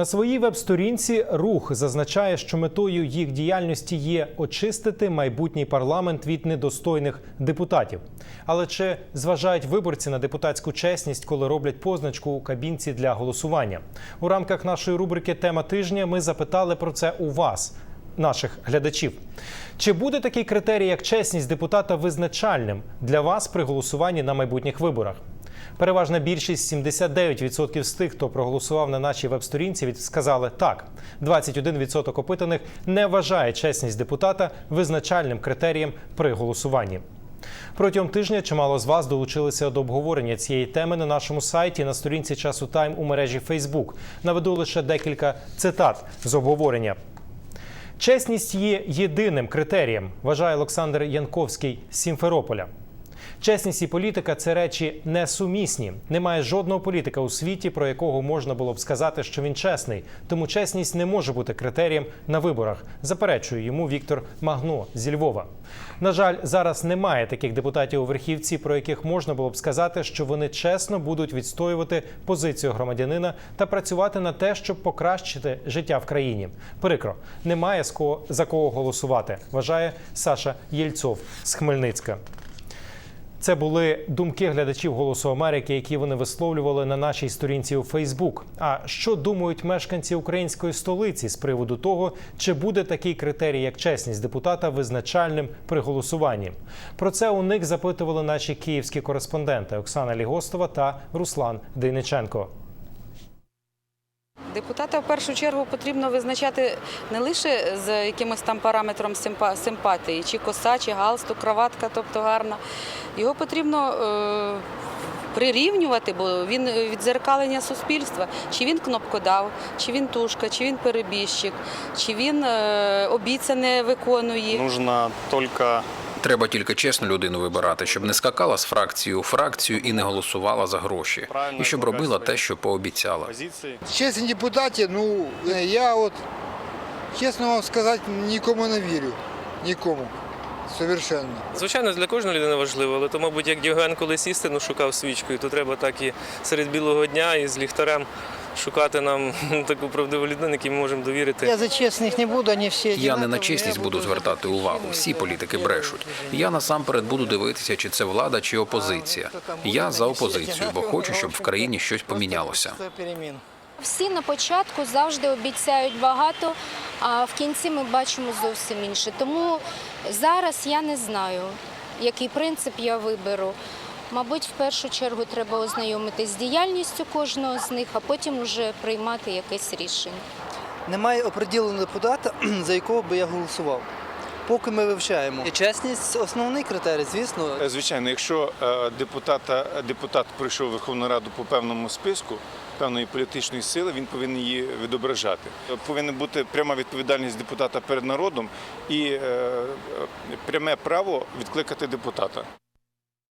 На своїй веб-сторінці рух зазначає, що метою їх діяльності є очистити майбутній парламент від недостойних депутатів. Але чи зважають виборці на депутатську чесність, коли роблять позначку у кабінці для голосування? У рамках нашої рубрики Тема тижня ми запитали про це у вас, наших глядачів. Чи буде такий критерій, як чесність депутата, визначальним для вас при голосуванні на майбутніх виборах? Переважна більшість 79% з тих, хто проголосував на нашій веб-сторінці, сказали так. 21% опитаних не вважає чесність депутата визначальним критерієм при голосуванні. Протягом тижня чимало з вас долучилися до обговорення цієї теми на нашому сайті на сторінці часу Тайм у мережі Facebook. Наведу лише декілька цитат з обговорення. Чесність є єдиним критерієм, вважає Олександр Янковський з Сімферополя. Чесність і політика це речі несумісні. Немає жодного політика у світі, про якого можна було б сказати, що він чесний. Тому чесність не може бути критерієм на виборах. Заперечує йому Віктор Магно зі Львова. На жаль, зараз немає таких депутатів у верхівці, про яких можна було б сказати, що вони чесно будуть відстоювати позицію громадянина та працювати на те, щоб покращити життя в країні. Прикро, немає за кого голосувати. Вважає Саша Єльцов з Хмельницька. Це були думки глядачів Голосу Америки, які вони висловлювали на нашій сторінці у Фейсбук. А що думають мешканці української столиці з приводу того, чи буде такий критерій, як чесність депутата, визначальним при голосуванні? Про це у них запитували наші київські кореспонденти Оксана Лігостова та Руслан Дейниченко. Депутата в першу чергу потрібно визначати не лише з якимось там параметром симпатії, чи коса, чи галстук, краватка, тобто гарна. Його потрібно е, прирівнювати, бо він відзеркалення суспільства. Чи він кнопкодав, чи він тушка, чи він перебіжчик, чи він е, обіцяне виконує. Нужно только Треба тільки чесну людину вибирати, щоб не скакала з фракції у фракцію і не голосувала за гроші, і щоб робила те, що пообіцяла. Чесні депутаті, ну я от чесно вам сказати, нікому не вірю. Нікому. Совершенно. Звичайно, для кожної людини важливо, але то, мабуть, як Діоген колись істину шукав свічкою, то треба так і серед білого дня і з ліхтарем шукати нам таку правдиву людину, якій ми можемо довірити. Я за честных не буду, они все Я не на чесність буду звертати увагу. Всі політики брешуть. Я насамперед буду дивитися, чи це влада, чи опозиція. Я за опозицію, бо хочу, щоб в країні щось помінялося. Всі на початку завжди обіцяють багато, а в кінці ми бачимо зовсім інше. Тому зараз я не знаю, який принцип я виберу. Мабуть, в першу чергу треба ознайомитись з діяльністю кожного з них, а потім вже приймати якесь рішення. Немає оприділеного депутата, за якого би я голосував. Поки ми вивчаємо. Чесність основний критерій, звісно. Е, Звичайно, якщо е, депутата, депутат прийшов в Верховну Раду по певному списку певної політичної сили, він повинен її відображати. Е, Повинна бути пряма відповідальність депутата перед народом і е, е, пряме право відкликати депутата.